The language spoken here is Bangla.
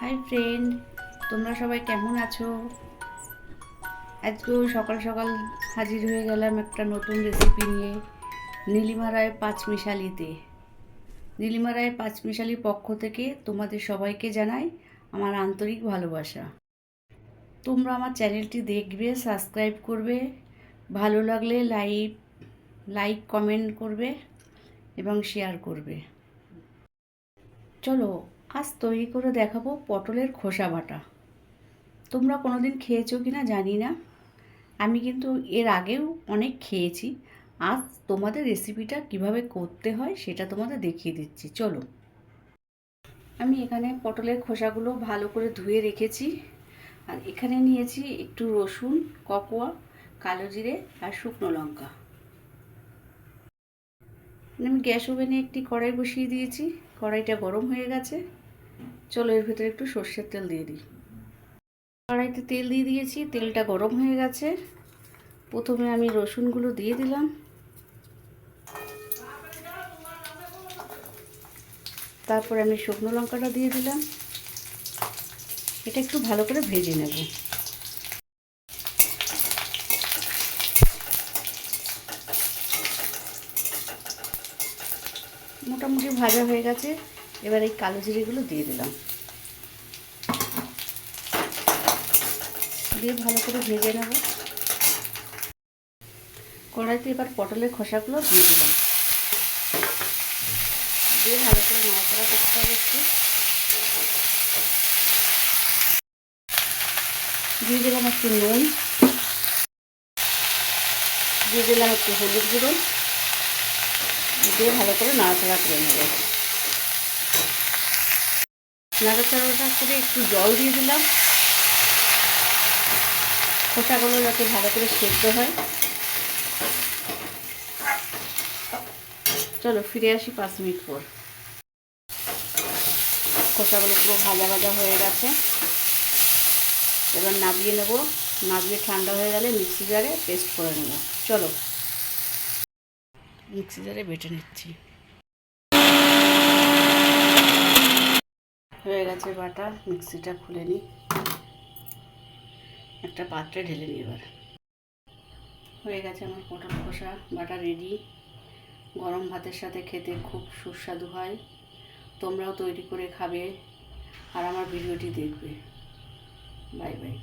হাই ফ্রেন্ড তোমরা সবাই কেমন আছো? আজকেও সকাল সকাল হাজির হয়ে গেলাম একটা নতুন রেসিপি নিয়ে নীলিমা রায় পাঁচমিশালিতে নীলিমা রায় পাঁচমিশালির পক্ষ থেকে তোমাদের সবাইকে জানাই আমার আন্তরিক ভালোবাসা। তোমরা আমার চ্যানেলটি দেখবে সাবস্ক্রাইব করবে, ভালো লাগলে লাইক লাইক কমেন্ট করবে এবং শেয়ার করবে। চলো আজ তৈরি করে দেখাবো পটলের খোসা বাটা। তোমরা কোনো দিন খেয়েছো কি না জানি না। আমি কিন্তু এর আগেও অনেক খেয়েছি। আজ তোমাদের রেসিপিটা কীভাবে করতে হয় সেটা তোমাদের দেখিয়ে দিচ্ছি। চলো। আমি এখানে পটলের খোসাগুলো ভালো করে ধুয়ে রেখেছি। আর এখানে নিয়েছি একটু রসুন, ককোয়া, কালো জিরে আর শুকনো লঙ্কা। আমি গ্যাস ওভেনে একটি কড়াই বসিয়ে দিয়েছি। কড়াইটা গরম হয়ে গেছে। চলো এর ভিতরে একটু সর্ষের তেল দিয়ে দিই। কড়াইতে তেল দিয়ে দিয়েছি, তেলটা গরম হয়ে গেছে। প্রথমে আমি রসুনগুলো দিয়ে দিলাম। তারপরে আমি শুকনো লঙ্কাটা দিয়ে দিলাম। এটা একটু ভালো করে ভেজে নেব। মোটামুটি ভাজা হয়ে গেছে। এবার এই কালো জিরেগুলো দিয়ে দিলাম। দিয়ে ভালো করে ভেজে নেব। কড়াইতে এবার পটলের খোসাগুলো দিয়ে দিলাম। দিয়ে ভালো করে নাড়াচাড়া করতে হবে একটু। দিয়ে দিলাম একটু নুন। দিয়ে দিলাম একটু হলুদ গুঁড়ো। দিয়ে ভালো করে নাড়াচাড়া করে নেব। নাড়াচাড়াটা করে একটু জল দিয়ে দিলাম। খোসাগুলো যাতে ভালো করে সেদ্ধ হয়। চলো ফিরে আসি পাঁচ মিনিট পর। খোসাগুলো পুরো ভাজা ভাজা হয়ে গেছে। এবার নাবিয়ে নেব। নাবিয়ে ঠান্ডা হয়ে গেলে মিক্সি জারে পেস্ট করে নেব। চলো। মিক্সি জারে বেটে নিচ্ছি। গেছে বাটা, মিক্সিটা খুলে নিই। একটা পাত্রে ঢেলে নিই এবার। হয়ে গেছে আমার পটল খোসা বাটা রেডি গরম ভাতের সাথে খেতে খুব সুস্বাদু হয়। তোমরাও তৈরি করে খাবে আর আমার ভিডিওটি দেখবে। Bye bye